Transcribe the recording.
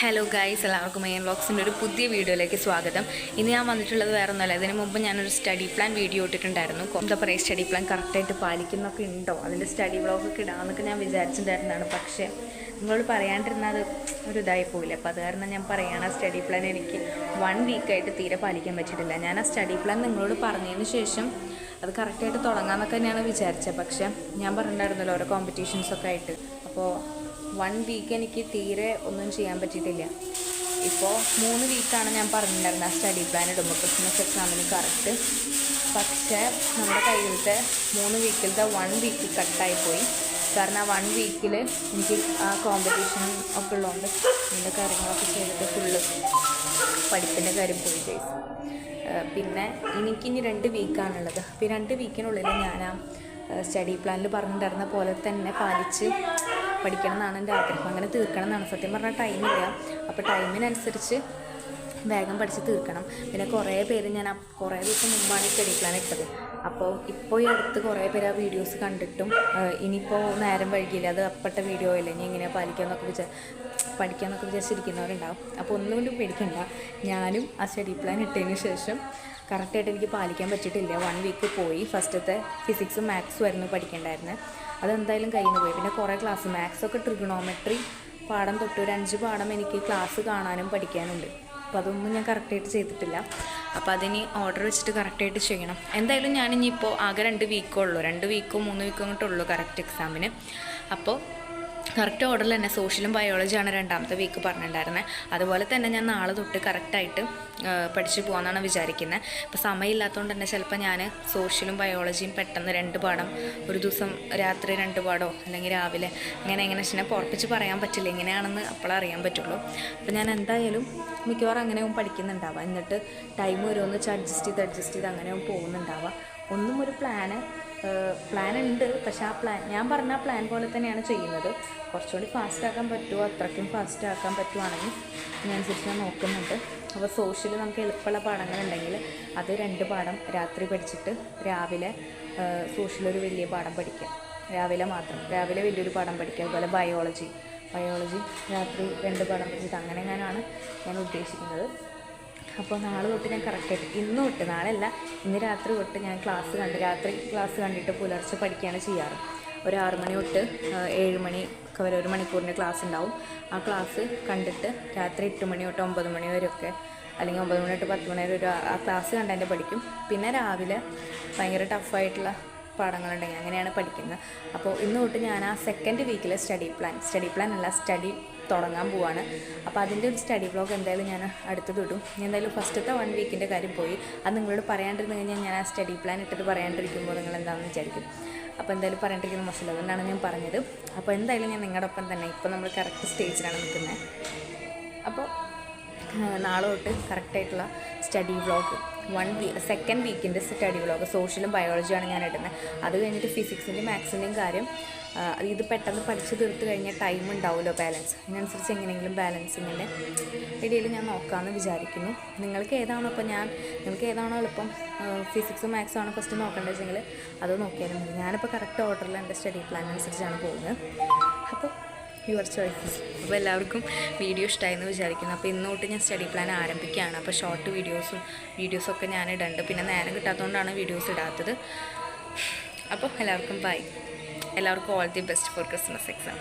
Hello guys എല്ലാവർക്കും മെയിൻ വ്ളോഗ്സിന്റെ ഒരു പുതിയ വീഡിയോയിലേക്ക് സ്വാഗതം. ഇന്ന് ഞാൻ വന്നിട്ടുള്ളത് വേറെ ഒന്നുമല്ല ഇതിന് മുമ്പ് ഞാനൊരു സ്റ്റഡി പ്ലാൻ വീഡിയോ ഇട്ടിട്ടുണ്ടായിരുന്നു. എന്താ പറയുക സ്റ്റഡി പ്ലാൻ കറക്റ്റായിട്ട് പാലിക്കുന്നൊക്കെ ഉണ്ടോ? അതിന്റെ സ്റ്റഡി വ്ളോഗൊക്കെ ഇടാമെന്നൊക്കെ ഞാൻ വിചാരിച്ചിട്ടുണ്ടായിരുന്നതാണ്. പക്ഷേ നിങ്ങളോട് പറയാണ്ടിരുന്നാൽ അത് ഒരു ഇതായി പോയില്ല? അപ്പോൾ അത് കാരണം ഞാൻ പറയുകയാണ് ആ സ്റ്റഡി പ്ലാൻ എനിക്ക് വൺ വീക്കായിട്ട് തീരെ പാലിക്കാൻ പറ്റിയിട്ടില്ല. ഞാൻ ആ സ്റ്റഡി പ്ലാൻ നിങ്ങളോട് പറഞ്ഞതിന് ശേഷം അത് കറക്റ്റായിട്ട് തുടങ്ങാമെന്നൊക്കെ തന്നെയാണ് വിചാരിച്ചത്. പക്ഷേ ഞാൻ പറഞ്ഞിട്ടുണ്ടായിരുന്നല്ലോ ഓരോ കോമ്പറ്റീഷൻസൊക്കെ ആയിട്ട്. അപ്പോൾ വൺ വീക്ക് എനിക്ക് തീരെ ഒന്നും ചെയ്യാൻ പറ്റിയിട്ടില്ല. ഇപ്പോൾ മൂന്ന് വീക്കാണ് ഞാൻ പറഞ്ഞിട്ടുണ്ടായിരുന്നത് ആ സ്റ്റഡി പ്ലാൻ ഇടുമ്പോൾ ക്രിസ്മസ് എക്സാമിന് കറക്റ്റ് പക്ഷേ നമ്മുടെ കയ്യിലത്തെ മൂന്ന് വീക്കിലത്തെ വൺ വീക്ക് കട്ടായി പോയി. കാരണം ആ വൺ വീക്കിൽ എനിക്ക് ആ കോമ്പറ്റീഷൻ ഒക്കെ ഉള്ളതുകൊണ്ട് എന്റെ കാര്യങ്ങളൊക്കെ ചെയ്തിട്ട് ഫുള്ള് പഠിപ്പിന്റെ കാര്യം പോയി ചെയ്തു പിന്നെ എനിക്കിനി രണ്ട് വീക്കാണുള്ളത് അപ്പോൾ ഈ രണ്ട് വീക്കിനുള്ളിൽ ഞാൻ ആ സ്റ്റഡി പ്ലാനിൽ പറഞ്ഞിട്ടുണ്ടായിരുന്ന പോലെ തന്നെ പാലിച്ച് പഠിക്കണം എന്നാണ് എന്റെ ആഗ്രഹം. അങ്ങനെ തീർക്കണം എന്നാണ് സത്യം പറഞ്ഞാൽ ടൈമില്ല അപ്പോൾ ടൈമിനനുസരിച്ച് വേഗം പഠിച്ച് തീർക്കണം. പിന്നെ കുറേ പേര് ഞാൻ ആ കുറേ ദിവസം മുമ്പാണ് സ്റ്റഡി പ്ലാൻ ഇട്ടത്. അപ്പോൾ ഇപ്പോൾ ഈ അടുത്ത് കുറേ പേര് ആ വീഡിയോസ് കണ്ടിട്ടും ഇനിയിപ്പോൾ നേരം വൈകിയില്ല? അത് അപ്പട്ട വീഡിയോ അല്ലേ? ഇനി എങ്ങനെയാണ് പാലിക്കാമെന്നൊക്കെ വിചാ പഠിക്കാമെന്നൊക്കെ വിചാരിച്ചിരിക്കുന്നവരുണ്ടാവും. അപ്പോൾ ഒന്നുകൊണ്ടും പേടിക്കണ്ട. ഞാനും ആ സ്റ്റഡി പ്ലാൻ ഇട്ടതിന് ശേഷം കറക്റ്റായിട്ട് എനിക്ക് പാലിക്കാൻ പറ്റിയിട്ടില്ല. വൺ വീക്ക് പോയി. ഫസ്റ്റത്തെ ഫിസിക്സും മാത്സും ആയിരുന്നു പഠിക്കേണ്ടായിരുന്നത് അതെന്തായാലും കയ്യിൽ നിന്ന് പോയി. പിന്നെ കുറേ ക്ലാസ് മാത്സൊക്കെ ട്രിഗണോമെട്രി പാഠം തൊട്ട് ഒരു അഞ്ച് പാഠം എനിക്ക് ക്ലാസ് കാണാനും പഠിക്കാനുണ്ട്. അപ്പോൾ അതൊന്നും ഞാൻ കറക്റ്റായിട്ട് ചെയ്തിട്ടില്ല. അപ്പോൾ അതിന് ഓർഡർ വെച്ചിട്ട് കറക്റ്റായിട്ട് ചെയ്യണം. എന്തായാലും ഞാനിനിയിപ്പോൾ ആകെ രണ്ട് വീക്കേ ഉള്ളൂ. രണ്ട് വീക്കോ മൂന്ന് വീക്കോ അങ്ങോട്ടുള്ളൂ കറക്റ്റ് എക്സാമിന് അപ്പോൾ കറക്റ്റ് ഓർഡറിൽ തന്നെ സോഷ്യലും ബയോളജിയാണ് രണ്ടാമത്തെ വീക്ക് പറഞ്ഞിട്ടുണ്ടായിരുന്നത് അതുപോലെ തന്നെ ഞാൻ നാളെ തൊട്ട് കറക്റ്റായിട്ട് പഠിച്ചു പോകാമെന്നാണ് വിചാരിക്കുന്നത് അപ്പോൾ സമയമില്ലാത്തതുകൊണ്ട് തന്നെ ചിലപ്പോൾ ഞാൻ സോഷ്യലും ബയോളജിയും പെട്ടെന്ന് രണ്ട് പാഠം ഒരു ദിവസം രാത്രി രണ്ട് പാഠോ അല്ലെങ്കിൽ രാവിലെ അങ്ങനെ എങ്ങനെ വെച്ചാൽ പുറപ്പിച്ച് പറയാൻ പറ്റില്ല. എങ്ങനെയാണെന്ന് അപ്പോൾ അറിയാൻ പറ്റുള്ളൂ. അപ്പോൾ ഞാൻ എന്തായാലും മിക്കവാറും അങ്ങനെയും പഠിക്കുന്നുണ്ടാവുക എന്നിട്ട് ടൈം ഓരോന്ന് വെച്ച് അഡ്ജസ്റ്റ് ചെയ്ത് അഡ്ജസ്റ്റ് ചെയ്ത് അങ്ങനെയും പോകുന്നുണ്ടാവുക ഒന്നും ഒരു പ്ലാന് പ്ലാൻ ഉണ്ട് പക്ഷെ ആ പ്ലാൻ ഞാൻ പറഞ്ഞ ആ പ്ലാൻ പോലെ തന്നെയാണ് ചെയ്യുന്നത്. കുറച്ചുകൂടി ഫാസ്റ്റ് ആക്കാൻ പറ്റുമോ? അത്രയ്ക്കും ഫാസ്റ്റ് ആക്കാൻ പറ്റുവാണെങ്കിൽ അതിനനുസരിച്ച് ഞാൻ നോക്കുന്നുണ്ട്. അപ്പോൾ സോഷ്യൽ നമുക്ക് എളുപ്പമുള്ള പാഠങ്ങളുണ്ടെങ്കിൽ അത് രണ്ട് പാഠം രാത്രി പഠിച്ചിട്ട് രാവിലെ സോഷ്യൽ ഒരു വലിയ പാഠം പഠിക്കാം. രാവിലെ മാത്രം. രാവിലെ വലിയൊരു പാഠം പഠിക്കുക അതുപോലെ ബയോളജി. ബയോളജി രാത്രി രണ്ട് പാഠം പഠിച്ചിട്ട് അങ്ങനെ ഞാനാണ് ഞാൻ ഉദ്ദേശിക്കുന്നത്. അപ്പോൾ നാളെ തൊട്ട് ഞാൻ കറക്റ്റായിട്ട് ഇന്ന് തൊട്ട് നാളെയല്ല ഇന്ന് രാത്രി തൊട്ട് ഞാൻ ക്ലാസ് കണ്ട് രാത്രി ക്ലാസ് കണ്ടിട്ട് പുലർച്ചെ പഠിക്കുകയാണ് ചെയ്യാറ്. ഒരു ആറ് മണി തൊട്ട് ഏഴ് മണി ഒക്കെ വരെ ഒരു മണിക്കൂറിന്റെ ക്ലാസ് ഉണ്ടാവും. ആ ക്ലാസ് കണ്ടിട്ട് രാത്രി എട്ട് മണി തൊട്ട് ഒമ്പത് മണി വരെയൊക്കെ അല്ലെങ്കിൽ ഒമ്പത് മണി തൊട്ട് പത്ത് മണി വരെ ഒരു ആ ക്ലാസ് കണ്ടതിന്റെ പഠിക്കും. പിന്നെ രാവിലെ ഭയങ്കര ടഫായിട്ടുള്ള പാഠങ്ങളുണ്ടെങ്കിൽ അങ്ങനെയാണ് പഠിക്കുന്നത്. അപ്പോൾ ഇന്ന് തൊട്ട് ഞാൻ ആ സെക്കൻഡ് വീക്കിലെ സ്റ്റഡി പ്ലാൻ സ്റ്റഡി പ്ലാൻ അല്ല സ്റ്റഡി തുടങ്ങാൻ പോവാണ്. അപ്പോൾ അതിന്റെ ഒരു സ്റ്റഡി ബ്ലോഗ് എന്തായാലും ഞാൻ അടുത്തത് ഇടും. എന്തായാലും ഫസ്റ്റത്തെ വൺ വീക്കിന്റെ കാര്യം പോയി. അത് നിങ്ങളോട് പറയാണ്ടിരുന്നു കഴിഞ്ഞാൽ ഞാൻ ആ സ്റ്റഡി പ്ലാൻ ഇട്ടിട്ട് പറയാണ്ടിരിക്കുമ്പോൾ നിങ്ങൾ എന്താണെന്ന് വിചാരിക്കും. അപ്പോൾ എന്തായാലും പറയാണ്ടിരിക്കുന്ന മോശമില്ല അതുകൊണ്ടാണ് ഞാൻ പറഞ്ഞത്. അപ്പോൾ എന്തായാലും ഞാൻ നിങ്ങളുടെ ഒപ്പം തന്നെ ഇപ്പോൾ നമ്മൾ കറക്റ്റ് സ്റ്റേജിലാണ് നിൽക്കുന്നത്. അപ്പോൾ നാളെ തൊട്ട് കറക്റ്റായിട്ടുള്ള study vlog one week second വീക്കിന്റെ study vlog സോഷ്യലും ബയോളജിയാണ് ഞാൻ ഇടുന്നത് അത് കഴിഞ്ഞിട്ട് ഫിസിക്സിന്റെയും മാത്സിന്റെയും കാര്യം ഇത് പെട്ടെന്ന് പഠിച്ചു തീർത്ത് കഴിഞ്ഞാൽ ടൈം ഉണ്ടാവുമല്ലോ ബാലൻസ് അതിനനുസരിച്ച് എങ്ങനെയെങ്കിലും ബാലൻസിങ്ങിന്റെ ഇടയിൽ ഞാൻ നോക്കാമെന്ന് വിചാരിക്കുന്നു. നിങ്ങൾക്ക് ഏതാണോ ഇപ്പോൾ ഞാൻ നിങ്ങൾക്ക് ഏതാണോ എളുപ്പം ഫിസിക്സും മാത്സും ആണോ ഫസ്റ്റ് നോക്കേണ്ടത് വെച്ചെങ്കിൽ അത് നോക്കിയാലും മതി. ഞാനിപ്പോൾ കറക്റ്റ് ഓർഡറിൽ എന്റെ സ്റ്റഡി പ്ലാൻ അനുസരിച്ചാണ് പോകുന്നത്. അപ്പോൾ യുവർ ചോയ്സസ് അപ്പോൾ എല്ലാവർക്കും വീഡിയോ ഇഷ്ടമായെന്ന് വിചാരിക്കുന്നു. അപ്പോൾ ഇന്ന് തൊട്ട് ഞാൻ സ്റ്റഡി പ്ലാൻ ആരംഭിക്കുകയാണ്. അപ്പോൾ ഷോർട്ട് വീഡിയോസും വീഡിയോസൊക്കെ ഞാൻ ഇടുന്നുണ്ട് പിന്നെ നേരം കിട്ടാത്തതുകൊണ്ടാണ് വീഡിയോസ് ഇടാത്തത്. അപ്പോൾ എല്ലാവർക്കും ബൈ എല്ലാവർക്കും all the best for Christmas exam